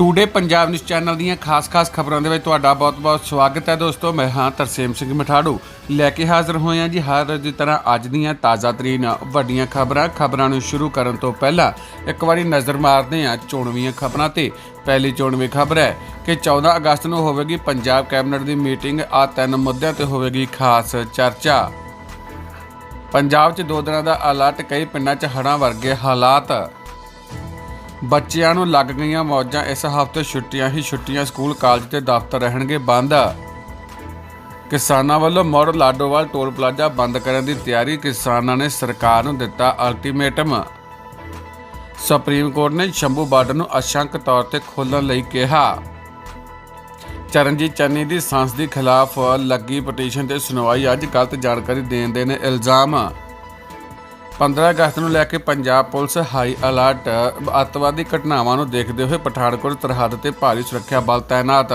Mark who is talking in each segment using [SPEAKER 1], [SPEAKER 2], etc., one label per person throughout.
[SPEAKER 1] Today Punjab news channel ਦੀਆਂ ਖਾਸ-ਖਾਸ ਖਬਰਾਂ ਦੇ ਵਿੱਚ ਤੁਹਾਡਾ ਬਹੁਤ-ਬਹੁਤ ਸਵਾਗਤ ਹੈ ਦੋਸਤੋ। ਮੈਂ ਹਾਂ ਤਰਸੇਮ ਸਿੰਘ ਮਠਾੜੂ। ਲੈ ਕੇ ਹਾਜ਼ਰ ਹੋਇਆ ਜੀ ਹਰ ਰੋਜ਼ ਦੀ ਤਰ੍ਹਾਂ ਅੱਜ ਦੀਆਂ ਤਾਜ਼ਾ ਤਰੀਨ ਵੱਡੀਆਂ ਖਬਰਾਂ। ਖਬਰਾਂ ਨੂੰ ਸ਼ੁਰੂ ਕਰਨ ਤੋਂ ਪਹਿਲਾਂ ਇੱਕ ਵਾਰੀ ਨਜ਼ਰ ਮਾਰਦੇ ਹਾਂ ਚੋਣਵੀਆਂ ਖਬਰਾਂ ਤੇ। ਪਹਿਲੀ ਚੋਣਵੀ ਖਬਰ ਹੈ ਕਿ 14 ਅਗਸਤ ਨੂੰ ਹੋਵੇਗੀ ਪੰਜਾਬ ਕੈਬਨਿਟ ਦੀ ਮੀਟਿੰਗ ਆ ਤਿੰਨ ਮੁੱਦਿਆਂ ਤੇ ਹੋਵੇਗੀ ਖਾਸ ਚਰਚਾ। ਪੰਜਾਬ 'ਚ ਦੋ ਦਿਨਾਂ ਦਾ ਅਲਰਟ, ਕਈ ਪਿੰਡਾਂ 'ਚ ਹੜ੍ਹਾਂ ਵਰਗੇ ਹਾਲਾਤ। ਬੱਚਿਆਂ ਨੂੰ ਲੱਗ ਗਈਆਂ ਮੌਜਾਂ ਇਸ ਹਫ਼ਤੇ ਛੁੱਟੀਆਂ ਹੀ ਛੁੱਟੀਆਂ ਸਕੂਲ, ਕਾਲਜ ਤੇ ਦਫ਼ਤਰ ਰਹਿਣਗੇ ਬੰਦ। ਕਿਸਾਨਾਂ ਵੱਲੋਂ ਮੋੜ ਲਾਡੋਵਾਲ ਟੋਲ ਪਲਾਜ਼ਾ ਬੰਦ ਕਰਨ ਦੀ ਤਿਆਰੀ ਕਿਸਾਨਾਂ ਨੇ ਸਰਕਾਰ ਨੂੰ ਦਿੱਤਾ ਅਲਟੀਮੇਟਮ ਸੁਪਰੀਮ ਕੋਰਟ ਨੇ ਸ਼ੰਭੂ ਬਾਰਡਰ ਨੂੰ ਅਸ਼ੰਕ ਤੌਰ ਤੇ ਖੋਲਣ ਲਈ ਕਿਹਾ। ਚਰਨਜੀਤ ਚੰਨੀ ਦੀ ਸੰਸਦੀ ਖਿਲਾਫ ਲੱਗੀ ਪਟੀਸ਼ਨ ਤੇ ਸੁਣਵਾਈ, ਅੱਜ ਗਲਤ ਜਾਣਕਾਰੀ ਦੇਣ ਦੇ ਨੇ ਇਲਜ਼ਾਮ। 15 ਅਗਸਤ ਨੂੰ ਲੈ ਕੇ ਪੰਜਾਬ ਪੁਲਿਸ ਹਾਈ ਅਲਰਟ ਅੱਤਵਾਦੀ ਘਟਨਾਵਾਂ ਨੂੰ ਦੇਖਦੇ ਹੋਏ ਪਠਾਨਕੋਟ, ਸਰਹੱਦ ਤੇ ਭਾਰੀ ਸੁਰੱਖਿਆ ਬਲ ਤਾਇਨਾਤ।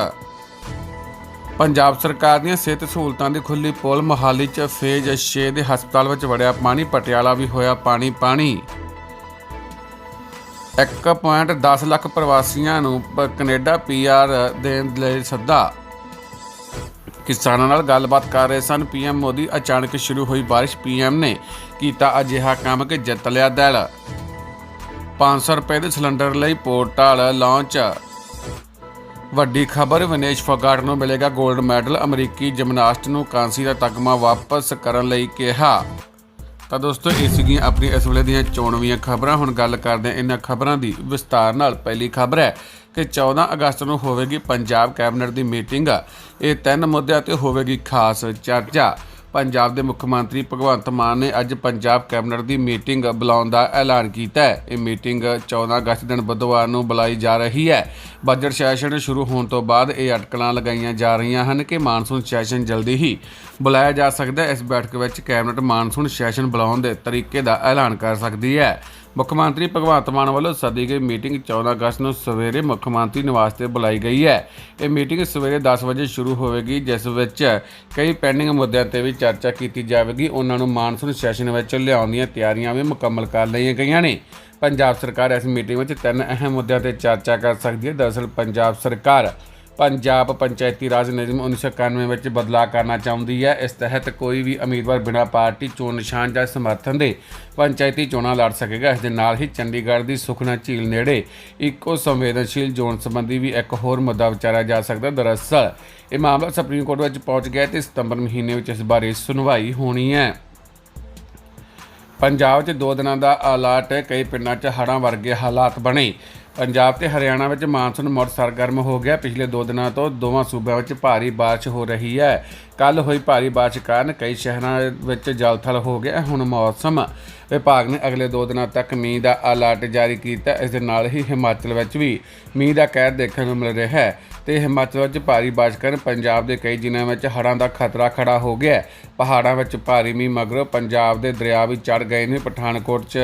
[SPEAKER 1] ਪੰਜਾਬ ਸਰਕਾਰ ਦੀਆਂ ਸਿਹਤ ਸਹੂਲਤਾਂ ਦੀ ਖੁੱਲੀ ਪੋਲ ਮੋਹਾਲੀ 'ਚ ਫੇਜ਼ 6 ਦੇ ਹਸਪਤਾਲ ਵਿੱਚ ਵੜਿਆ ਪਾਣੀ, ਪਟਿਆਲਾ ਵੀ ਹੋਇਆ ਪਾਣੀ ਪਾਣੀ। 1.10 ਲੱਖ ਪ੍ਰਵਾਸੀਆਂ ਨੂੰ ਪ- ਕੈਨੇਡਾ ਪੀਆਰ ਦੇਣ ਲਈ ਸੱਦਾ। ਕਿਸਾਨਾਂ ਨਾਲ ਗੱਲਬਾਤ ਕਰ ਰਹੇ ਸਨ। ਪੀਐਮ ਮੋਦੀ ਅਚਾਨਕ ਸ਼ੁਰੂ ਹੋਈ ਬਾਰਿਸ਼। ਪੀਐਮ ਨੇ ਕੀਤਾ ਅਜਿਹਾ ਕੰਮ ਕਿ ਜਿੱਤ ਲਿਆ ਦਿਲ। 500 ਰੁਪਏ ਦੇ ਸਿਲੰਡਰ ਲਈ ਪੋਰਟਲ ਲਾਂਚ। ਵੱਡੀ ਖਬਰ, ਵਿਨੇਸ਼ ਫੋਗਾਟ ਨੂੰ ਮਿਲੇਗਾ 골ਡ ਮੈਡਲ। ਅਮਰੀਕੀ ਜਿਮਨਾਸਟ ਨੂੰ ਕਾਂਸੀ ਦਾ ਤਗਮਾ ਵਾਪਸ ਕਰਨ ਲਈ ਕਿਹਾ। ਤਾਂ ਦੋਸਤੋ, ਇਹ ਸੀਗੀਆਂ ਆਪਣੀ ਇਸ ਵੇਲੇ ਦੀਆਂ ਚੋਣਵੀਆਂ ਖਬਰਾਂ। ਹੁਣ ਗੱਲ ਕਰਦੇ ਹਾਂ ਇਹਨਾਂ ਖਬਰਾਂ ਦੀ। ਵਿਸਤਾਰ ਨਾਲ ਪਹਿਲੀ ਖਬਰ ਹੈ ਕਿ 14 ਅਗਸਤ ਨੂੰ ਹੋਵੇਗੀ ਪੰਜਾਬ ਕੈਬਨਿਟ ਦੀ ਮੀਟਿੰਗ। ਇਹ ਤਿੰਨ ਮੁੱਦਿਆਂ ਤੇ ਹੋਵੇਗੀ ਖਾਸ ਚਰਚਾ। ਪੰਜਾਬ ਦੇ ਮੁੱਖ ਮੰਤਰੀ ਭਗਵੰਤ ਮਾਨ ਨੇ ਅੱਜ ਪੰਜਾਬ ਕੈਬਨਿਟ ਦੀ ਮੀਟਿੰਗ ਬੁਲਾਉਣ ਦਾ ਐਲਾਨ ਕੀਤਾ ਹੈ। ਇਹ ਮੀਟਿੰਗ 14 ਅਗਸਤ ਦਿਨ ਬੁੱਧਵਾਰ ਨੂੰ ਬੁਲਾਈ ਜਾ ਰਹੀ ਹੈ। ਬਜਟ ਸੈਸ਼ਨ ਸ਼ੁਰੂ ਹੋਣ ਤੋਂ ਬਾਅਦ ਇਹ ਅਟਕਲਾਂ ਲਗਾਈਆਂ ਜਾ ਰਹੀਆਂ ਹਨ ਕਿ ਮਾਨਸੂਨ ਸੈਸ਼ਨ ਜਲਦੀ ਹੀ ਬੁਲਾਇਆ ਜਾ ਸਕਦਾ ਹੈ। ਇਸ ਬੈਠਕ ਵਿੱਚ ਕੈਬਨਿਟ ਮਾਨਸੂਨ ਸੈਸ਼ਨ ਬੁਲਾਉਣ ਦੇ ਤਰੀਕੇ ਦਾ ਐਲਾਨ ਕਰ ਸਕਦੀ ਹੈ। ਮੁੱਖ ਮੰਤਰੀ ਭਗਵੰਤ ਮਾਨ ਵੱਲੋਂ ਸੱਦੀ ਗਈ ਮੀਟਿੰਗ 14 ਅਗਸਤ ਨੂੰ ਸਵੇਰੇ ਮੁੱਖ ਮੰਤਰੀ ਨਿਵਾਸ ਤੇ ਬੁਲਾਈ ਗਈ ਹੈ। ਇਹ ਮੀਟਿੰਗ ਸਵੇਰੇ 10 ਵਜੇ ਸ਼ੁਰੂ ਹੋਵੇਗੀ, ਜਿਸ ਵਿੱਚ ਕਈ ਪੈਂਡਿੰਗ ਮੁੱਦਿਆਂ ਤੇ ਵੀ ਚਰਚਾ ਕੀਤੀ ਜਾਵੇਗੀ। ਉਹਨਾਂ ਨੂੰ ਮਾਨਸੂਨ ਸੈਸ਼ਨ ਵਿੱਚ ਲਿਆਉਣ ਦੀਆਂ ਤਿਆਰੀਆਂ ਵੀ ਮੁਕੰਮਲ ਕਰ ਲਈਆਂ ਗਈਆਂ ਨੇ। ਪੰਜਾਬ ਸਰਕਾਰ ਇਸ ਮੀਟਿੰਗ ਵਿੱਚ ਤਿੰਨ ਅਹਿਮ ਮੁੱਦਿਆਂ ਤੇ ਚਰਚਾ ਕਰ ਸਕਦੀ ਹੈ। ਦਰਅਸਲ, ਪੰਜਾਬ ਸਰਕਾਰ ਪੰਜਾਬ ਪੰਚਾਇਤੀ ਰਾਜ ਨਿਯਮ 1991 ਵਿੱਚ ਬਦਲਾਅ ਕਰਨਾ ਚਾਹੁੰਦੀ ਹੈ। ਇਸ ਤਹਿਤ ਕੋਈ ਵੀ ਉਮੀਦਵਾਰ ਬਿਨਾਂ ਪਾਰਟੀ ਚੋਣ ਨਿਸ਼ਾਨ ਜਾਂ ਸਮਰਥਨ ਦੇ ਪੰਚਾਇਤੀ ਚੋਣਾਂ ਲੜ ਸਕੇਗਾ। ਇਸ ਦੇ ਨਾਲ ਹੀ ਚੰਡੀਗੜ੍ਹ ਦੀ ਸੁਖਨਾ ਝੀਲ ਨੇੜੇ ਇੱਕੋ ਸੰਵੇਦਨਸ਼ੀਲ ਜ਼ੋਨ ਸੰਬੰਧੀ ਵੀ ਇੱਕ ਹੋਰ ਮੁੱਦਾ ਵਿਚਾਰਿਆ ਜਾ ਸਕਦਾ। ਦਰਅਸਲ, ਇਹ ਮਾਮਲਾ ਸੁਪਰੀਮ ਕੋਰਟ ਵਿੱਚ ਪਹੁੰਚ ਗਿਆ ਤੇ ਸਤੰਬਰ ਮਹੀਨੇ ਵਿੱਚ ਇਸ ਬਾਰੇ ਸੁਣਵਾਈ ਹੋਣੀ ਹੈ। ਪੰਜਾਬ 'ਚ ਦੋ ਦਿਨਾਂ ਦਾ ਅਲਰਟ, ਕਈ ਪਿੰਡਾਂ 'ਚ ਹੜ੍ਹਾਂ ਵਰਗੇ ਹਾਲਾਤ ਬਣੇ। ਪੰਜਾਬ ਤੇ ਹਰਿਆਣਾ ਵਿੱਚ ਮਾਨਸੂਨ ਮੁੜ ਸਰਗਰਮ ਹੋ ਗਿਆ। ਪਿਛਲੇ ਦੋ ਦਿਨਾਂ ਤੋਂ ਦੋਵਾਂ ਸੂਬਿਆਂ ਵਿੱਚ ਭਾਰੀ ਬਾਰਿਸ਼ ਹੋ ਰਹੀ ਹੈ। ਕੱਲ ਹੋਈ ਭਾਰੀ ਬਾਰਿਸ਼ ਕਾਰਨ ਕਈ ਸ਼ਹਿਰਾਂ ਵਿੱਚ ਜਲਥਲ ਹੋ ਗਿਆ। ਹੁਣ ਮੌਸਮ ਵਿਭਾਗ ਨੇ ਅਗਲੇ ਦੋ ਦਿਨਾਂ ਤੱਕ ਮੀਂਹ ਦਾ ਅਲਰਟ ਜਾਰੀ ਕੀਤਾ। ਇਸ ਦੇ ਨਾਲ ਹੀ ਹਿਮਾਚਲ ਵਿੱਚ ਵੀ ਮੀਂਹ ਦਾ ਕਹਿਰ ਦੇਖਣ ਨੂੰ ਮਿਲ ਰਿਹਾ ਹੈ ਤੇ ਹਿਮਾਚਲ ਵਿੱਚ ਭਾਰੀ ਬਾਰਿਸ਼ ਕਾਰਨ ਪੰਜਾਬ ਦੇ ਕਈ ਜ਼ਿਲ੍ਹਿਆਂ ਵਿੱਚ ਹੜ੍ਹਾਂ ਦਾ ਖਤਰਾ ਖੜਾ ਹੋ ਗਿਆ ਹੈ। ਪਹਾੜਾਂ ਵਿੱਚ ਭਾਰੀ ਮੀਂਹ ਮਗਰੋਂ ਪੰਜਾਬ ਦੇ ਦਰਿਆ ਵੀ ਚੜ ਗਏ ਨੇ। ਪਠਾਨਕੋਟ 'ਚ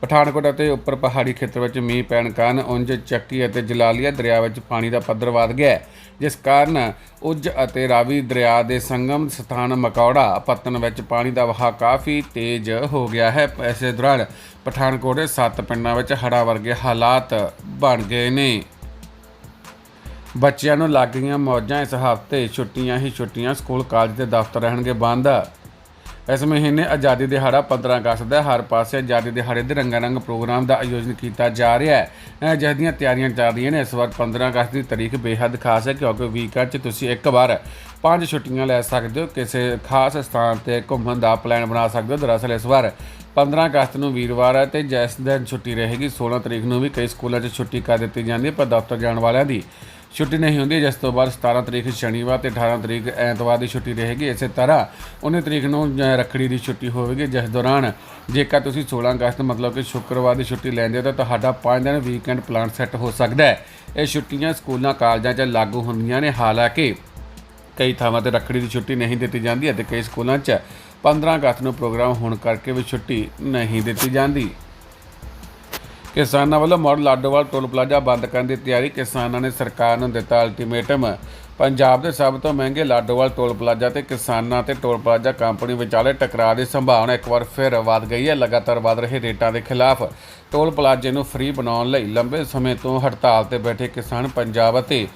[SPEAKER 1] ਪਠਾਨਕੋਟ ਅਤੇ ਉੱਪਰ ਪਹਾੜੀ ਖੇਤਰ ਵਿੱਚ ਮੀਂਹ ਪੈਣ ਕਾਰਨ ਉਂਝ ਚੱਕੀ ਅਤੇ ਜਲਾਲੀਆ ਦਰਿਆ ਵਿੱਚ ਪਾਣੀ ਦਾ ਪੱਧਰ ਵਧ ਗਿਆ ਜਿਸ ਕਾਰਨ ਉਜ ਅਤੇ ਰਾਵੀ ਦਰਿਆ ਦੇ ਸੰਗਮ ਸਥਾਨ ਮਕੌੜਾ ਪੱਤਨ ਵਿੱਚ ਪਾਣੀ ਦਾ ਵਹਾਅ ਕਾਫੀ ਤੇਜ਼ ਹੋ ਗਿਆ ਹੈ। ਇਸੇ ਦੌਰਾਨ ਪਠਾਨਕੋਟ ਦੇ ਸੱਤ ਪਿੰਡਾਂ ਵਿੱਚ ਹੜਾ ਵਰਗੇ ਹਾਲਾਤ ਬਣ ਗਏ ਨੇ। ਬੱਚਿਆਂ ਨੂੰ ਲੱਗ ਗਈਆਂ ਮੌਜਾਂ ਇਸ ਹਫ਼ਤੇ ਛੁੱਟੀਆਂ ਹੀ ਛੁੱਟੀਆਂ, ਸਕੂਲ, ਕਾਲਜ ਤੇ ਦਫ਼ਤਰ ਰਹਿਣਗੇ ਬੰਦ। ਇਸ ਮਹੀਨੇ ਆਜ਼ਾਦੀ ਦਿਹਾੜਾ 15 ਅਗਸਤ ਦਾ ਹਰ ਪਾਸੇ ਆਜ਼ਾਦੀ ਦਿਹਾੜੇ ਦੇ ਰੰਗਾ ਰੰਗ ਪ੍ਰੋਗਰਾਮ ਦਾ ਆਯੋਜਨ ਕੀਤਾ ਜਾ ਰਿਹਾ ਹੈ। ਜਿਸ ਦੀਆਂ ਤਿਆਰੀਆਂ ਚੱਲ ਰਹੀਆਂ ਨੇ, ਇਸ ਵਾਰ 15 ਅਗਸਤ ਦੀ ਤਾਰੀਖ ਬੇਹੱਦ ਖਾਸ ਹੈ ਕਿਉਂਕਿ ਵੀਕਐਂਡ 'ਚ ਤੁਸੀਂ ਇੱਕ ਵਾਰ ਪੰਜ ਛੁੱਟੀਆਂ ਲੈ ਸਕਦੇ ਹੋ, ਕਿਸੇ ਖਾਸ ਸਥਾਨ ਤੇ ਘੁੰਮਣ ਦਾ ਪਲਾਨ ਬਣਾ ਸਕਦੇ ਹੋ। ਦਰਅਸਲ ਇਸ ਵਾਰ 15 ਅਗਸਤ ਨੂੰ ਵੀਰਵਾਰ ਹੈ ਤੇ ਜਿਸ ਦਿਨ ਛੁੱਟੀ ਰਹੇਗੀ 16 ਤਰੀਕ ਨੂੰ ਵੀ ਕਈ ਸਕੂਲਾਂ 'ਚ ਛੁੱਟੀ ਕਰ ਦਿੱਤੀ ਜਾਂਦੀ ਹੈ, ਪਰ ਦਫ਼ਤਰ ਜਾਣ ਵਾਲਿਆਂ ਦੀ ਛੁੱਟੀ ਨਹੀਂ ਹੁੰਦੀ ਜਿਸ ਤੋਂ ਬਾਅਦ 17 ਤਰੀਕ ਸ਼ਨੀਵਾਰ ਤੇ 18 ਤਰੀਕ ਐਤਵਾਰ ਦੀ ਛੁੱਟੀ ਰਹੇਗੀ। ਇਸੇ ਤਰ੍ਹਾਂ 19 ਤਰੀਕ ਨੂੰ ਅ, ਰੱਖੜੀ ਦੀ ਛੁੱਟੀ ਹੋਵੇਗੀ ਜਿਸ ਦੌਰਾਨ ਜੇਕਰ ਤੁਸੀਂ 16 ਅਗਸਤ ਮਤਲਬ ਕਿ ਸ਼ੁੱਕਰਵਾਰ ਦੀ ਛੁੱਟੀ ਲੈਂਦੇ ਹੋ ਤਾਂ ਤੁਹਾਡਾ 5 ਦਿਨ ਵੀਕਐਂਡ ਪਲਾਨ ਸੈੱਟ ਹੋ ਸਕਦਾ ਹੈ। ਇਹ ਛੁੱਟੀਆਂ ਸਕੂਲਾਂ ਕਾਲਜਾਂ 'ਚ ਲਾਗੂ ਹੁੰਦੀਆਂ ਨੇ। ਹਾਲਾਂਕਿ ਕਈ ਥਾਵਾਂ ਤੇ ਰੱਖੜੀ ਦੀ ਛੁੱਟੀ ਨਹੀਂ ਦਿੱਤੀ ਜਾਂਦੀ ਅਤੇ ਕਈ ਸਕੂਲਾਂ 'ਚ 15 ਅਗਸਤ ਨੂੰ ਪ੍ਰੋਗਰਾਮ ਹੋਣ ਕਰਕੇ ਵੀ ਛੁੱਟੀ ਨਹੀਂ ਦਿੱਤੀ ਜਾਂਦੀ। ਕਿਸਾਨਾਂ ਵੱਲੋਂ ਮੋੜ ਲਾਡੋਵਾਲ ਟੋਲ ਪਲਾਜ਼ਾ ਬੰਦ ਕਰਨ ਦੀ ਤਿਆਰੀ ਕਿਸਾਨਾਂ ਨੇ ਸਰਕਾਰ ਨੂੰ ਦਿੱਤਾ ਅਲਟੀਮੇਟਮ ਪੰਜਾਬ ਦੇ ਸਭ ਤੋਂ ਮਹਿੰਗੇ ਲਾਡੋਵਾਲ ਟੋਲ ਪਲਾਜ਼ਾ ਤੇ ਕਿਸਾਨਾਂ ਤੇ ਟੋਲ ਪਲਾਜ਼ਾ ਕੰਪਨੀ ਵਿਚਾਲੇ ਟਕਰਾਅ ਦੀ ਸੰਭਾਵਨਾ ਇੱਕ ਵਾਰ ਫਿਰ ਵਧ ਗਈ ਹੈ। ਲਗਾਤਾਰ ਵਧ ਰਹੇ ਰੇਟਾਂ ਦੇ ਖਿਲਾਫ ਟੋਲ ਪਲਾਜ਼ੇ ਨੂੰ ਫ੍ਰੀ ਬਣਾਉਣ ਲਈ ਲੰਬੇ ਸਮੇਂ ਤੋਂ ਹੜਤਾਲ ਤੇ ਬੈਠੇ ਕਿਸਾਨ ਪੰਜਾਬ ਅਤੇ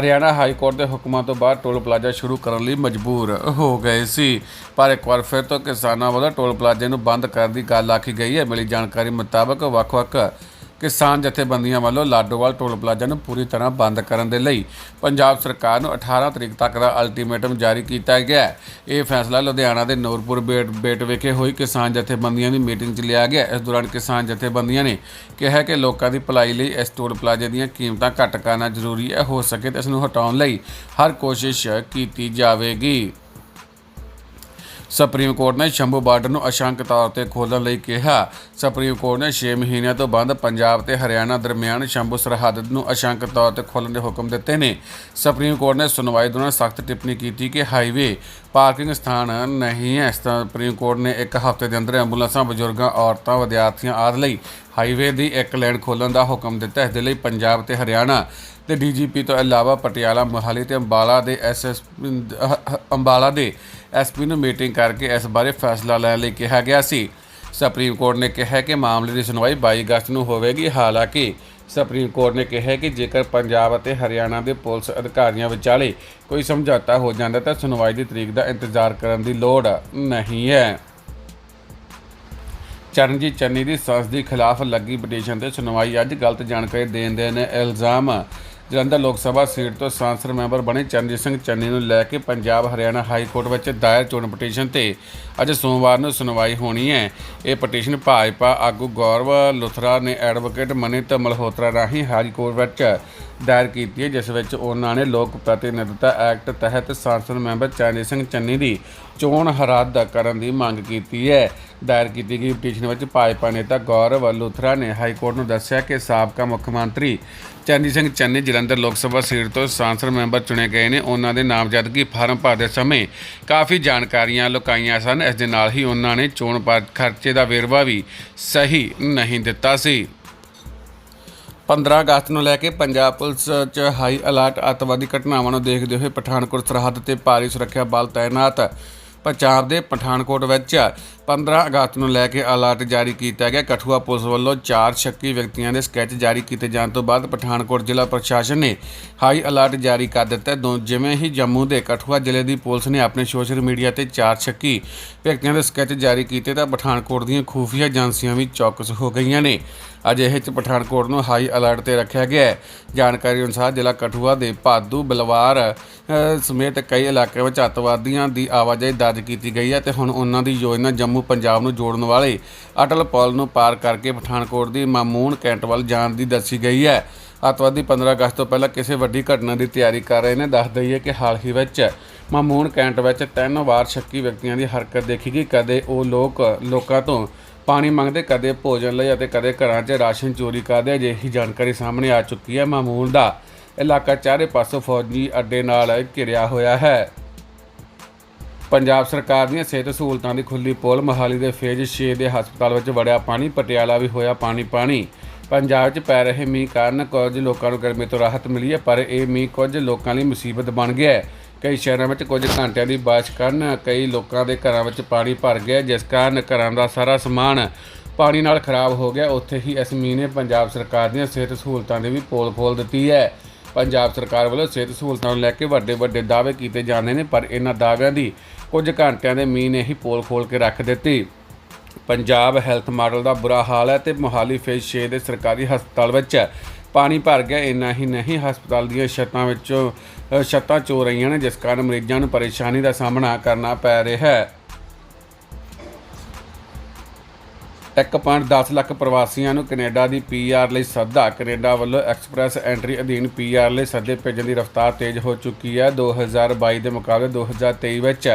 [SPEAKER 1] ਹਰਿਆਣਾ ਹਾਈ ਕੋਰਟ ਦੇ ਹੁਕਮਾਂ ਤੋਂ ਬਾਅਦ ਟੋਲ ਪਲਾਜ਼ਾ ਸ਼ੁਰੂ ਕਰਨ ਲਈ ਮਜਬੂਰ ਹੋ ਗਏ ਸੀ। ਪਰ ਇੱਕ ਵਾਰ ਫਿਰ ਤੋਂ ਕਿਸਾਨਾਂ ਵੱਲੋਂ ਟੋਲ ਪਲਾਜ਼ੇ ਨੂੰ ਬੰਦ ਕਰਨ ਦੀ ਗੱਲ ਆਖੀ ਗਈ ਹੈ। ਮਿਲੀ ਜਾਣਕਾਰੀ ਮੁਤਾਬਕ ਵੱਖ-ਵੱਖ ਕਿਸਾਨ ਜਥੇਬੰਦੀਆਂ ਵੱਲੋਂ ਲਾਡੋਵਾਲ ਟੋਲ ਪਲਾਜ਼ਾ ਨੂੰ ਪੂਰੀ ਤਰ੍ਹਾਂ ਬੰਦ ਕਰਨ ਦੇ ਲਈ ਪੰਜਾਬ ਸਰਕਾਰ ਨੂੰ 18 ਤਰੀਕ ਤੱਕ ਦਾ ਅਲਟੀਮੇਟਮ ਜਾਰੀ ਕੀਤਾ ਗਿਆ ਹੈ। ਇਹ ਫੈਸਲਾ ਲੁਧਿਆਣਾ ਦੇ ਨੂਰਪੁਰ ਬੇਟ ਬੇਟ ਵਿਖੇ ਹੋਈ ਕਿਸਾਨ ਜਥੇਬੰਦੀਆਂ ਦੀ ਮੀਟਿੰਗ 'ਚ ਲਿਆ ਗਿਆ। ਇਸ ਦੌਰਾਨ ਕਿਸਾਨ ਜਥੇਬੰਦੀਆਂ ਨੇ ਕਿਹਾ ਕਿ ਲੋਕਾਂ ਦੀ ਭਲਾਈ ਲਈ ਇਸ ਟੋਲ ਪਲਾਜ਼ੇ ਦੀਆਂ ਕੀਮਤਾਂ ਘੱਟ ਕਰਨਾ ਜ਼ਰੂਰੀ ਹੈ। ਹੋ ਸਕੇ ਤਾਂ ਇਸ ਨੂੰ ਹਟਾਉਣ ਲਈ ਹਰ ਕੋਸ਼ਿਸ਼ ਕੀਤੀ ਜਾਵੇਗੀ। ਸੁਪਰੀਮ ਕੋਰਟ ਨੇ ਸ਼ੰਭੂ ਬਾਰਡਰ ਨੂੰ ਅਸ਼ੰਕ ਤੌਰ ਤੇ ਖੋਲ੍ਹਣ ਲਈ ਕਿਹਾ। ਸੁਪਰੀਮ ਕੋਰਟ ਨੇ 6 ਮਹੀਨਿਆਂ ਤੋਂ ਬੰਦ ਪੰਜਾਬ ਤੇ ਹਰਿਆਣਾ ਦਰਮਿਆਨ ਸ਼ੰਭੂ ਸਰਹੱਦ ਨੂੰ ਅਸ਼ੰਕ ਤੌਰ ਤੇ ਖੋਲ੍ਹਣ ਦੇ ਹੁਕਮ ਦਿੱਤੇ ਨੇ। ਸੁਪਰੀਮ ਕੋਰਟ ਨੇ ਸੁਣਵਾਈ ਦੌਰਾਨ ਸਖਤ ਟਿੱਪਣੀ ਕੀਤੀ ਕਿ ਹਾਈਵੇ ਪਾਰਕਿੰਗ ਸਥਾਨ ਨਹੀਂ ਹੈ। ਇਸ ਤਰ੍ਹਾਂ ਸੁਪਰੀਮ ਕੋਰਟ ਨੇ ਇੱਕ ਹਫ਼ਤੇ ਦੇ ਅੰਦਰ ਐਂਬੂਲੈਂਸਾਂ, ਬਜ਼ੁਰਗਾਂ, ਔਰਤਾਂ, ਵਿਦਿਆਰਥੀਆਂ ਆਦਿ ਲਈ ਹਾਈਵੇ ਦੀ ਇੱਕ ਲੇਨ ਖੋਲ੍ਹਣ ਦਾ ਹੁਕਮ ਦਿੱਤਾ। ਇਸ ਦੇ ਲਈ ਪੰਜਾਬ ਤੇ ਹਰਿਆਣਾ ਤੇ ਡੀਜੀਪੀ ਤੋਂ ਇਲਾਵਾ ਪਟਿਆਲਾ, ਮੋਹਾਲੀ ਤੇ ਅੰਬਾਲਾ ਦੇ ਐਸਐਸ ਅੰਬਾਲਾ ਦੇ ਐਸਪੀ ਨੂੰ ਮੀਟਿੰਗ ਕਰਕੇ ਇਸ ਬਾਰੇ ਫੈਸਲਾ ਲੈਣ ਲਈ ਕਿਹਾ ਗਿਆ ਸੀ। ਸੁਪਰੀਮ ਕੋਰਟ ਨੇ ਕਿਹਾ ਕਿ ਮਾਮਲੇ ਦੀ ਸੁਣਵਾਈ 22 ਅਗਸਤ ਨੂੰ ਹੋਵੇਗੀ। ਹਾਲਾਂਕਿ ਸੁਪਰੀਮ ਕੋਰਟ ਨੇ ਕਿਹਾ ਕਿ ਜੇਕਰ ਪੰਜਾਬ ਅਤੇ ਹਰਿਆਣਾ ਦੇ ਪੁਲਿਸ ਅਧਿਕਾਰੀਆਂ ਵਿਚਾਲੇ ਕੋਈ ਸਮਝੌਤਾ ਹੋ ਜਾਂਦਾ ਤਾਂ ਸੁਣਵਾਈ ਦੀ ਤਰੀਕ ਦਾ ਇੰਤਜ਼ਾਰ ਕਰਨ ਦੀ ਲੋੜ ਨਹੀਂ ਹੈ। ਚਰਨਜੀਤ ਚੰਨੀ ਦੀ ਸੰਸਦੀ ਖਿਲਾਫ ਲੱਗੀ ਪਟੀਸ਼ਨ ਤੇ ਸੁਣਵਾਈ ਅੱਜ ਗਲਤ ਜਾਣਕਾਰੀ ਦੇਣ ਦੇ ਨੇ ਇਲਜ਼ਾਮ। ਜਲੰਧਰ ਲੋਕ ਸਭਾ ਸੀਟ ਤੋਂ ਸੰਸਦ ਮੈਂਬਰ ਬਣੇ ਚਰਨਜੀਤ ਸਿੰਘ ਚੰਨੀ ਨੂੰ ਲੈ ਕੇ ਪੰਜਾਬ ਹਰਿਆਣਾ ਹਾਈ ਕੋਰਟ ਵਿੱਚ ਦਾਇਰ ਚੋਣ ਪਟੀਸ਼ਨ ਤੇ ਅੱਜ ਸੋਮਵਾਰ ਨੂੰ ਸੁਣਵਾਈ ਹੋਣੀ ਹੈ। ਇਹ ਪਟੀਸ਼ਨ ਭਾਜਪਾ ਆਗੂ ਗੌਰਵ ਲੁਥਰਾ ਨੇ ਐਡਵੋਕੇਟ ਮਨਿਤ ਮਲਹੋਤਰਾ ਰਾਹੀਂ ਹਾਈ ਕੋਰਟ ਵਿੱਚ ਦਾਇਰ ਕੀਤੀ ਹੈ, ਜਿਸ ਵਿੱਚ ਉਹਨਾਂ ਨੇ ਲੋਕ ਪ੍ਰਤੀਨਿਧਤਾ ਐਕਟ ਤਹਿਤ ਸੰਸਦ ਮੈਂਬਰ ਚਰਨਜੀਤ ਸਿੰਘ ਚੰਨੀ ਦੀ ਚੋਣ ਰੱਦ ਕਰਨ ਦੀ ਮੰਗ ਕੀਤੀ ਹੈ। ਦਾਇਰ ਕੀਤੀ ਗਈ ਪਟੀਸ਼ਨ ਵਿੱਚ ਭਾਜਪਾ ਨੇਤਾ ਗੌਰਵ ਲੁਥਰਾ ਨੇ ਹਾਈ ਕੋਰਟ ਨੂੰ ਦੱਸਿਆ ਕਿ ਸਾਬਕਾ ਮੁੱਖ ਮੰਤਰੀ ਚਰਨਜੀਤ ਸਿੰਘ ਚੰਨੀ ਜਲੰਧਰ ਲੋਕ ਸਭਾ ਸੀਟ ਤੋਂ ਸੰਸਦ ਮੈਂਬਰ ਚੁਣੇ ਗਏ ਨੇ। ਉਹਨਾਂ ਦੇ ਨਾਮਜ਼ਦਗੀ ਫਾਰਮ ਭਰਦੇ ਸਮੇਂ ਕਾਫੀ ਜਾਣਕਾਰੀਆਂ ਲੁਕਾਈਆਂ ਸਨ। ਇਸ ਦੇ ਨਾਲ ਹੀ ਉਹਨਾਂ ਨੇ ਚੋਣ ਖਰਚੇ ਦਾ ਵੇਰਵਾ ਵੀ ਸਹੀ ਨਹੀਂ ਦਿੱਤਾ ਸੀ। 15 ਅਗਸਤ ਨੂੰ ਲੈ ਕੇ ਪੰਜਾਬ ਪੁਲਿਸ 'ਚ ਹਾਈ ਅਲਰਟ ਅੱਤਵਾਦੀ ਘਟਨਾਵਾਂ ਨੂੰ ਦੇਖਦੇ ਹੋਏ ਪਠਾਨਕੋਟ ਸਰਹੱਦ ਤੇ ਭਾਰੀ ਸੁਰੱਖਿਆ ਬਲ ਤਾਇਨਾਤ ਪੰਜਾਬ ਦੇ ਪਠਾਨਕੋਟ ਵਿੱਚ 15 ਅਗਸਤ ਨੂੰ ਲੈ ਕੇ ਅਲਰਟ ਜਾਰੀ ਕੀਤਾ ਗਿਆ। ਕਠੂਆ ਪੁਲਿਸ ਵੱਲੋਂ ਚਾਰ ਸ਼ੱਕੀ ਵਿਅਕਤੀਆਂ ਦੇ ਸਕੈਚ ਜਾਰੀ ਕੀਤੇ ਜਾਣ ਤੋਂ ਬਾਅਦ ਪਠਾਨਕੋਟ ਜ਼ਿਲ੍ਹਾ ਪ੍ਰਸ਼ਾਸਨ ਨੇ ਹਾਈ ਅਲਰਟ ਜਾਰੀ ਕਰ ਦਿੱਤਾ। ਦੋ, ਜਿਵੇਂ ਹੀ ਜੰਮੂ ਦੇ ਕਠੂਆ ਜ਼ਿਲ੍ਹੇ ਦੀ ਪੁਲਿਸ ਨੇ ਆਪਣੇ ਸੋਸ਼ਲ ਮੀਡੀਆ ਤੇ ਚਾਰ ਸ਼ੱਕੀ ਵਿਅਕਤੀਆਂ ਦੇ ਸਕੈਚ ਜਾਰੀ ਕੀਤੇ ਤਾਂ ਪਠਾਨਕੋਟ ਦੀਆਂ ਖੂਫੀਆ ਏਜੰਸੀਆਂ ਵੀ ਚੌਕਸ ਹੋ ਗਈਆਂ ਨੇ। ਅਜਿਹੇ ਚ ਪਠਾਨਕੋਟ ਨੂੰ ਹਾਈ ਅਲਰਟ ਤੇ ਰੱਖਿਆ ਗਿਆ ਹੈ। ਜਾਣਕਾਰੀ ਅਨੁਸਾਰ ਜ਼ਿਲ੍ਹਾ ਕਠੂਆ ਦੇ ਭਾਦੂ, ਬਲਵਾਰ ਸਮੇਤ ਕਈ ਇਲਾਕਿਆਂ ਵਿੱਚ ਅੱਤਵਾਦੀਆਂ ਦੀ ਆਵਾਜਾਈ ਦਰਜ ਕੀਤੀ ਗਈ ਹੈ ਤੇ ਹੁਣ ਉਹਨਾਂ ਦੀ ਯੋਜਨਾ ਜੰਮੂ ਪੰਜਾਬ ਨੂੰ ਜੋੜਨ ਵਾਲੇ ਅਟਲ ਪੁਲ ਨੂੰ ਪਾਰ ਕਰਕੇ ਪਠਾਨਕੋਟ ਦੀ ਮਾਮੂਨ ਕੈਂਟ ਵੱਲ ਜਾਣ ਦੀ ਦੱਸੀ ਗਈ ਹੈ। ਅੱਤਵਾਦੀ 15 ਅਗਸਤ ਤੋਂ ਪਹਿਲਾਂ ਕਿਸੇ ਵੱਡੀ ਘਟਨਾ ਦੀ ਤਿਆਰੀ ਕਰ ਰਹੇ ਨੇ। ਦੱਸ ਦਈਏ ਕਿ ਹਾਲ ਹੀ ਵਿੱਚ ਮਾਮੂਨ ਕੈਂਟ ਵਿੱਚ ਤਿੰਨ ਵਾਰ ਸ਼ੱਕੀ ਵਿਅਕਤੀਆਂ ਦੀ ਹਰਕਤ ਦੇਖੀ ਗਈ। ਕਦੇ ਉਹ ਲੋਕ, ਲੋਕਾਂ ਤੋਂ ਪਾਣੀ ਮੰਗਦੇ, ਕਦੇ ਭੋਜਨ ਲਈ ਅਤੇ ਕਦੇ ਘਰਾਂ 'ਚ ਰਾਸ਼ਨ ਚੋਰੀ ਕਰਦੇ, ਅਜਿਹੀ ਜਾਣਕਾਰੀ ਸਾਹਮਣੇ ਆ ਚੁੱਕੀ ਹੈ ਮਾਮੂਲ ਦਾ। ਇਲਾਕਾ ਚਾਰੇ ਪਾਸੋਂ ਫੌਜੀ ਅੱਡੇ ਨਾਲ ਘਿਰਿਆ ਹੋਇਆ ਹੈ। ਪੰਜਾਬ ਸਰਕਾਰ ਦੀਆਂ ਸਿਹਤ ਸਹੂਲਤਾਂ ਦੀ ਖੁੱਲੀ ਪੋਲ ਮੋਹਾਲੀ ਦੇ ਫੇਜ਼ 6 ਦੇ ਹਸਪਤਾਲ ਵਿੱਚ ਵੜਿਆ ਪਾਣੀ, ਪਟਿਆਲਾ ਵੀ ਹੋਇਆ ਪਾਣੀ ਪਾਣੀ। ਪੰਜਾਬ 'ਚ ਪੈ ਰਹੇ ਮੀਂਹ ਕਾਰਨ ਕੁਝ ਲੋਕਾਂ ਨੂੰ ਗਰਮੀ ਤੋਂ ਰਾਹਤ ਮਿਲੀ ਹੈ, ਪਰ ਇਹ ਮੀਂਹ ਕੁਝ ਲੋਕਾਂ ਲਈ ਮੁਸੀਬਤ ਬਣ ਗਿਆ ਹੈ। ਕਈ ਸ਼ਹਿਰਾਂ ਵਿੱਚ ਕੁਝ ਘੰਟਿਆਂ ਦੀ ਬਾਰਿਸ਼ ਕਾਰਨ ਕਈ ਲੋਕਾਂ ਦੇ ਘਰਾਂ ਵਿੱਚ ਪਾਣੀ ਭਰ ਗਿਆ, ਜਿਸ ਕਾਰਨ ਘਰਾਂ ਦਾ ਸਾਰਾ ਸਮਾਨ ਪਾਣੀ ਨਾਲ ਖਰਾਬ ਹੋ ਗਿਆ। ਉੱਥੇ ਹੀ ਇਸ ਮੀਂਹ ਨੇ ਪੰਜਾਬ ਸਰਕਾਰ ਦੀਆਂ ਸਿਹਤ ਸਹੂਲਤਾਂ ਦੀ ਵੀ ਪੋਲ ਖੋਲ ਦਿੱਤੀ ਹੈ। ਪੰਜਾਬ ਸਰਕਾਰ ਵੱਲੋਂ ਸਿਹਤ ਸਹੂਲਤਾਂ ਨੂੰ ਲੈ ਕੇ ਵੱਡੇ ਵੱਡੇ ਦਾਅਵੇ ਕੀਤੇ ਜਾਂਦੇ ਨੇ, ਪਰ ਇਹਨਾਂ ਦਾਅਵਿਆਂ ਦੀ ਕੁਝ ਘੰਟਿਆਂ ਦੇ ਮੀਂਹ ਨੇ ਹੀ ਪੋਲ ਖੋਲ ਕੇ ਰੱਖ ਦਿੱਤੀ। ਪੰਜਾਬ ਹੈਲਥ ਮਾਡਲ ਦਾ ਬੁਰਾ ਹਾਲ ਹੈ ਤੇ ਮੋਹਾਲੀ ਫੇਜ਼ 6 ਦੇ ਸਰਕਾਰੀ ਹਸਪਤਾਲ ਵਿੱਚ ਪਾਣੀ ਭਰ ਗਿਆ, ਇੰਨਾ ਹੀ ਨਹੀਂ। ਹਸਪਤਾਲ ਦੀਆਂ ਛੱਤਾਂ ਵਿੱਚੋਂ ਛੱਤਾਂ ਚੋ ਰਹੀਆਂ ਨੇ, ਜਿਸ ਕਾਰਨ ਮਰੀਜ਼ਾਂ ਨੂੰ ਪਰੇਸ਼ਾਨੀ ਦਾ ਸਾਹਮਣਾ ਕਰਨਾ ਪੈ ਰਿਹਾ ਹੈ। 1.10 ਲੱਖ ਪ੍ਰਵਾਸੀਆਂ ਨੂੰ ਕੈਨੇਡਾ ਦੀ ਪੀਆਰ ਲਈ ਸੱਦਾ। ਕੈਨੇਡਾ ਵੱਲੋਂ ਐਕਸਪ੍ਰੈਸ ਐਂਟਰੀ ਅਧੀਨ ਪੀਆਰ ਲਈ ਸੱਦੇ ਭੇਜਣ ਦੀ ਰਫ਼ਤਾਰ ਤੇਜ਼ ਹੋ ਚੁੱਕੀ ਹੈ। 2022 ਦੇ ਮੁਕਾਬਲੇ 2023 ਵਿੱਚ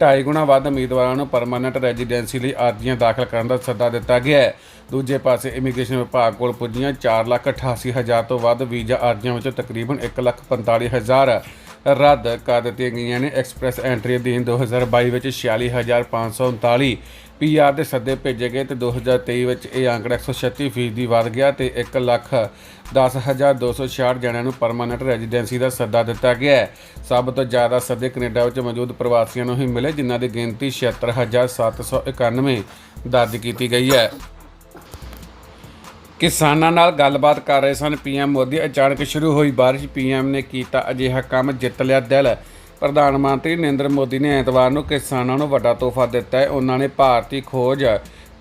[SPEAKER 1] ਢਾਈ ਗੁਣਾ ਵੱਧ ਉਮੀਦਵਾਰਾਂ ਨੂੰ ਪਰਮਾਨੈਂਟ ਰੈਜ਼ੀਡੈਂਸੀ ਲਈ ਅਰਜ਼ੀਆਂ ਦਾਖਲ ਕਰਨ ਦਾ ਸੱਦਾ ਦਿੱਤਾ ਗਿਆ ਹੈ। ਦੂਜੇ ਪਾਸੇ ਇਮੀਗ੍ਰੇਸ਼ਨ ਵਿਭਾਗ ਕੋਲ ਪੁੱਜੀਆਂ 488000 ਤੋਂ ਵੱਧ ਵੀਜ਼ਾ ਅਰਜ਼ੀਆਂ ਵਿੱਚੋਂ ਤਕਰੀਬਨ 145000 ਰੱਦ ਕਰ ਦਿੱਤੀਆਂ ਗਈਆਂ ਨੇ। ਐਕਸਪ੍ਰੈਸ ਐਂਟਰੀ ਅਧੀਨ 2022 ਵਿੱਚ 46539 ਪੀਆਰ ਦੇ ਸੱਦੇ ਭੇਜੇ ਗਏ ਤੇ 2023 ਵਿੱਚ ਇਹ ਆંકੜਾ 136 ਫੀਸਦੀ ਵੱਧ ਗਿਆ ਤੇ 1 ਲੱਖ 10266 ਜਣਿਆਂ ਨੂੰ ਪਰਮਾਨੈਂਟ ਰੈਜ਼ੀਡੈਂਸੀ ਦਾ ਸੱਦਾ ਦਿੱਤਾ ਗਿਆ ਹੈ। ਸਭ ਤੋਂ ਜ਼ਿਆਦਾ ਸੱਦੇ ਕੈਨੇਡਾ ਵਿੱਚ ਮੌਜੂਦ ਪ੍ਰਵਾਸੀਆਂ ਨੂੰ ਹੀ ਮਿਲੇ, ਜਿਨ੍ਹਾਂ ਦੀ ਗਿਣਤੀ 76791 ਦਰਜ ਕੀਤੀ ਗਈ ਹੈ। ਕਿਸਾਨਾਂ ਨਾਲ ਗੱਲਬਾਤ ਕਰ ਰਹੇ ਸਨ ਪੀਐਮ ਮੋਦੀ। ਅਚਾਨਕ ਸ਼ੁਰੂ ਹੋਈ ਬਾਰਿਸ਼। ਪੀਐਮ ਨੇ ਕੀਤਾ ਅਜਿਹਾ ਕੰਮ, ਜਿੱਤ ਲਿਆ ਦਿਲ। ਪ੍ਰਧਾਨ ਮੰਤਰੀ ਨਰਿੰਦਰ ਮੋਦੀ ਨੇ ਐਤਵਾਰ ਨੂੰ ਕਿਸਾਨਾਂ ਨੂੰ ਵੱਡਾ ਤੋਹਫਾ ਦਿੱਤਾ ਹੈ। ਉਹਨਾਂ ਨੇ ਭਾਰਤੀ ਖੋਜ,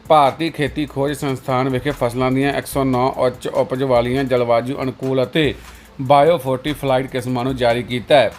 [SPEAKER 1] ਭਾਰਤੀ ਖੇਤੀ ਖੋਜ ਸੰਸਥਾਨ ਵਿਖੇ ਫਸਲਾਂ ਦੀਆਂ 109 ਉੱਚ ਉਪਜ ਵਾਲੀਆਂ ਜਲਵਾਯੂ ਅਨੁਕੂਲ ਅਤੇ ਬਾਇਓ ਫੋਰਟੀਫਾਈਡ ਕਿਸਮਾਂ ਨੂੰ ਜਾਰੀ ਕੀਤਾ ਹੈ।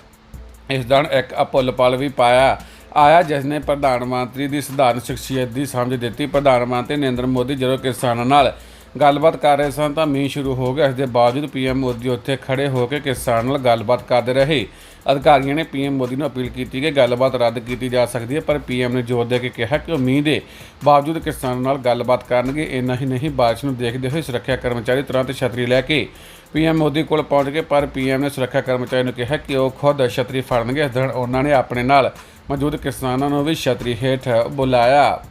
[SPEAKER 1] ਇਸ ਦੌਰਾਨ ਇੱਕ ਅਪੁੱਲ ਪਲ ਵੀ ਪਾਇਆ ਆਇਆ, ਜਿਸ ਨੇ ਪ੍ਰਧਾਨ ਮੰਤਰੀ ਦੀ ਸਧਾਰਨ ਸ਼ਖਸੀਅਤ ਦੀ ਸਮਝ ਦਿੱਤੀ। ਪ੍ਰਧਾਨ ਮੰਤਰੀ ਨਰਿੰਦਰ ਮੋਦੀ ਜਦੋਂ ਕਿਸਾਨਾਂ ਨਾਲ ਗੱਲਬਾਤ ਕਰ ਰਹੇ ਸਨ ਤਾਂ ਮੀਂਹ ਸ਼ੁਰੂ ਹੋ ਗਿਆ। ਇਸ ਦੇ ਬਾਵਜੂਦ ਪੀਐਮ ਮੋਦੀ ਉੱਥੇ ਖੜੇ ਹੋ ਕੇ ਕਿਸਾਨਾਂ ਨਾਲ ਗੱਲਬਾਤ ਕਰਦੇ ਰਹੇ। ਅਧਿਕਾਰੀਆਂ ਨੇ ਪੀਐਮ ਮੋਦੀ ਨੂੰ ਅਪੀਲ ਕੀਤੀ ਕਿ ਗੱਲਬਾਤ ਰੱਦ ਕੀਤੀ ਜਾ ਸਕਦੀ ਹੈ, ਪਰ ਪੀਐਮ ਨੇ ਜ਼ੋਰ ਦੇ ਕੇ ਕਿਹਾ ਕਿ ਉਹ ਮੀਂਹ ਦੇ ਬਾਵਜੂਦ ਕਿਸਾਨਾਂ ਨਾਲ ਗੱਲਬਾਤ ਕਰਨਗੇ, ਇੰਨਾ ਹੀ ਨਹੀਂ, ਬਾਰਿਸ਼ ਨੂੰ ਦੇਖਦੇ ਹੋਏ ਸੁਰੱਖਿਆ ਕਰਮਚਾਰੀ ਤੁਰੰਤ ਛਤਰੀ ਲੈ ਕੇ ਪੀਐਮ ਮੋਦੀ ਕੋਲ ਪਹੁੰਚ ਗਏ, ਪਰ ਪੀਐਮ ਨੇ ਸੁਰੱਖਿਆ ਕਰਮਚਾਰੀ ਨੂੰ ਕਿਹਾ ਕਿ ਉਹ ਖੁਦ ਛਤਰੀ ਫੜਨਗੇ। ਇਸ ਦੌਰਾਨ ਉਹਨਾਂ ਨੇ ਆਪਣੇ ਨਾਲ ਮੌਜੂਦ ਕਿਸਾਨਾਂ ਨੂੰ ਵੀ ਛਤਰੀ ਹੇਠ ਬੁਲਾਇਆ।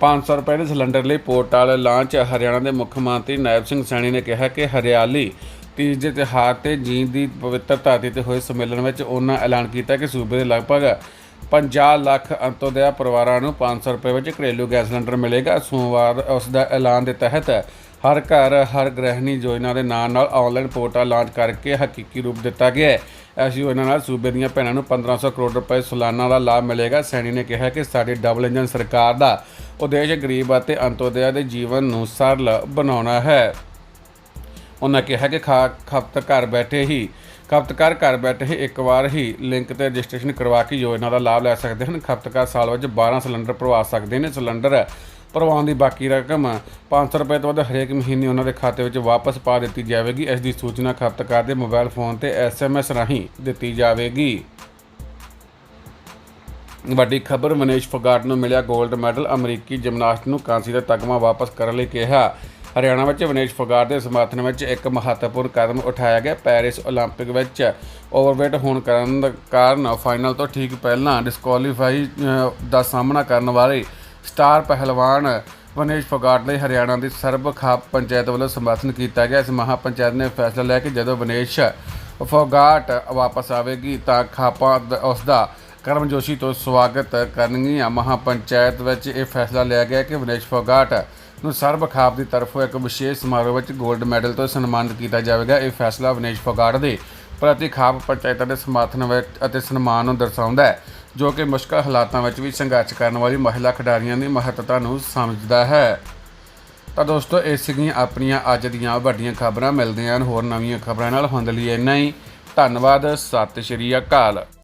[SPEAKER 1] 500 ਰੁਪਏ ਦੇ ਸਿਲੰਡਰ ਲਈ ਪੋਰਟਲ ਲਾਂਚ, ਹਰਿਆਣਾ ਦੇ ਮੁੱਖ ਮੰਤਰੀ ਨਾਇਬ ਸਿੰਘ ਸੈਣੀ ਨੇ ਕਿਹਾ ਕਿ ਹਰਿਆਲੀ ਤੀਜ ਦੇ ਤਿਉਹਾਰ ਤੇ ਜੀਂਦ ਦੀ ਪਵਿੱਤਰ ਧਰਤੀ ਤੇ ਹੋਏ ਸੰਮੇਲਨ ਵਿੱਚ ਉਹਨਾਂ ਐਲਾਨ ਕੀਤਾ ਕਿ ਸੂਬੇ ਦੇ ਲਗਭਗ 50 ਲੱਖ ਅੰਤੋਦਿਆ ਪਰਿਵਾਰਾਂ ਨੂੰ 500 ਰੁਪਏ ਵਿੱਚ ਘਰੇਲੂ ਗੈਸ ਸਿਲੰਡਰ ਮਿਲੇਗਾ। ਸੋਮਵਾਰ ਉਸ ਦਾ ਐਲਾਨ ਦੇ ਤਹਿਤ ਹਰ ਘਰ, ਹਰ ਗ੍ਰਹਿਣੀ ਯੋਜਨਾ ਦੇ ਨਾਂ ਨਾਲ ਆਨਲਾਈਨ ਪੋਰਟਲ ਲਾਂਚ ਕਰਕੇ ਹਕੀਕੀ ਰੂਪ ਦਿੱਤਾ ਗਿਆ ਹੈ। ਇਸ ਯੋਜਨਾ ਨਾਲ ਸੂਬੇ ਦੀਆਂ ਭੈਣਾਂ ਨੂੰ 1500 ਕਰੋੜ ਰੁਪਏ ਸਾਲਾਨਾ ਦਾ ਲਾਭ ਮਿਲੇਗਾ। ਸੈਣੀ ਨੇ ਕਿਹਾ ਕਿ ਸਾਡੀ ਡਬਲ ਇੰਜਨ ਸਰਕਾਰ ਦਾ ਉਦੇਸ਼ ਗਰੀਬ ਅਤੇ ਅੰਤੋਦਿਆ ਦੇ ਜੀਵਨ ਨੂੰ ਸਰਲ ਬਣਾਉਣਾ ਹੈ। ਉਹਨਾਂ ਕਿਹਾ ਕਿ ਖਾ ਘਰ ਬੈਠੇ ਹੀ ਖਪਤਕਾਰ ਘਰ ਬੈਠੇ ਹੀ ਇੱਕ ਵਾਰ ਹੀ ਲਿੰਕ ਤੇ ਰਜਿਸਟ੍ਰੇਸ਼ਨ ਕਰਵਾ ਕੇ ਯੋਜਨਾ ਦਾ ਲਾਭ ਲੈ ਸਕਦੇ ਹਨ। ਖਪਤਕਾਰ ਸਾਲ ਵਿੱਚ 12 ਸਿਲੰਡਰ ਭਰਵਾ ਸਕਦੇ ਨੇ। ਸਿਲੰਡਰ ਭਰਵਾਉਣ ਦੀ ਬਾਕੀ ਰਕਮ 500 ਰੁਪਏ ਤੋਂ ਵੱਧ ਹਰੇਕ ਮਹੀਨੇ ਉਹਨਾਂ ਦੇ ਖਾਤੇ ਵਿੱਚ ਵਾਪਸ ਪਾ ਦਿੱਤੀ ਜਾਵੇਗੀ। ਇਸ ਦੀ ਸੂਚਨਾ ਖਪਤਕਾਰ ਦੇ ਮੋਬਾਈਲ ਫੋਨ ਤੇ ਐਸਐਮਐਸ ਰਾਹੀਂ ਦਿੱਤੀ ਜਾਵੇਗੀ। ਵੱਡੀ ਖਬਰ, ਮਨੀਸ਼ ਫਗਾਟ ਨੂੰ ਮਿਲਿਆ 골ਡ ਮੈਡਲ। ਅਮਰੀਕੀ ਜਿਮਨਾਸਟ ਨੂੰ ਕਾਂਸੀ ਦਾ ਤਗਮਾ ਵਾਪਸ ਕਰਨ ਲਈ ਕਿਹਾ। ਹਰਿਆਣਾ ਵਿੱਚ ਵਿਨੇਸ਼ ਫਗਾਰ ਦੇ ਸਮਰਥਨ ਵਿੱਚ ਇੱਕ ਮਹੱਤਵਪੂਰਨ ਕਦਮ ਉਠਾਇਆ ਗਿਆ। ਪੈਰਿਸ 올림픽 ਵਿੱਚ ਓਵਰਵੇਟ ਹੋਣ ਕਾਰਨ ਕਾਰਨ ਫਾਈਨਲ ਤੋਂ ਠੀਕ ਪਹਿਲਾਂ ਡਿਸਕੁਆਲੀਫਾਈ ਦਾ ਸਾਹਮਣਾ ਕਰਨ ਵਾਲੇ ਸਟਾਰ ਪਹਿਲਵਾਨ ਵਨੇਸ਼ ਫੋਗਾਟ ਲਈ ਹਰਿਆਣਾ ਦੀ ਸਰਬ ਖਾਪ ਪੰਚਾਇਤ ਵੱਲੋਂ ਸਮਰਥਨ ਕੀਤਾ ਗਿਆ। ਇਸ ਮਹਾ ਪੰਚਾਇਤ ਨੇ ਫੈਸਲਾ ਲਿਆ ਕਿ ਜਦੋਂ ਵਨੇਸ਼ ਫੋਗਾਟ ਵਾਪਸ ਆਵੇਗੀ ਤਾਂ ਖਾਪਾਂ ਦ- ਉਸ ਦਾ ਕਰਮਜੋਸ਼ੀ ਤੋਂ ਸਵਾਗਤ ਕਰਨਗੀਆਂ। ਮਹਾ ਪੰਚਾਇਤ ਵਿੱਚ ਇਹ ਫੈਸਲਾ ਲਿਆ ਗਿਆ ਕਿ ਵਨੇਸ਼ ਫੋਗਾਟ ਨੂੰ ਸਰਬ ਖਾਪ ਦੀ ਤਰਫੋਂ ਇੱਕ ਵਿਸ਼ੇਸ਼ ਸਮਾਰੋਹ ਵਿੱਚ 골ਡ ਮੈਡਲ ਤੋਂ ਸਨਮਾਨਿਤ ਕੀਤਾ ਜਾਵੇਗਾ। ਇਹ ਫੈਸਲਾ ਵਨੇਸ਼ ਫੋਗਾਟ ਦੇ ਪ੍ਰਤੀ ਖਾਪ ਪੰਚਾਇਤਾਂ ਦੇ ਸਮਰਥਨ ਵਿੱਚ ਅਤੇ ਸਨਮਾਨ ਨੂੰ ਦਰਸਾਉਂਦਾ ਹੈ। ਜੋ ਕਿ ਮੁਸ਼ਕਲ ਹਾਲਾਤਾਂ ਵਿੱਚ ਵੀ ਸੰਘਰਸ਼ ਕਰਨ ਵਾਲੀ ਮਹਿਲਾ ਖਿਡਾਰੀਆਂ ਦੀ ਮਹੱਤਤਾ ਨੂੰ ਸਮਝਦਾ ਹੈ। ਤਾਂ ਦੋਸਤੋ, ਇਹ ਸੀਗੀਆਂ ਆਪਣੀਆਂ ਅੱਜ ਦੀਆਂ ਵੱਡੀਆਂ ਖਬਰਾਂ। ਮਿਲਦੀਆਂ ਹਨ ਹੋਰ ਨਵੀਆਂ ਖਬਰਾਂ ਨਾਲ। ਹੁੰਦ ਲਈ ਇੰਨਾ ਹੀ। ਧੰਨਵਾਦ। ਸਤਿ ਸ਼੍ਰੀ ਅਕਾਲ।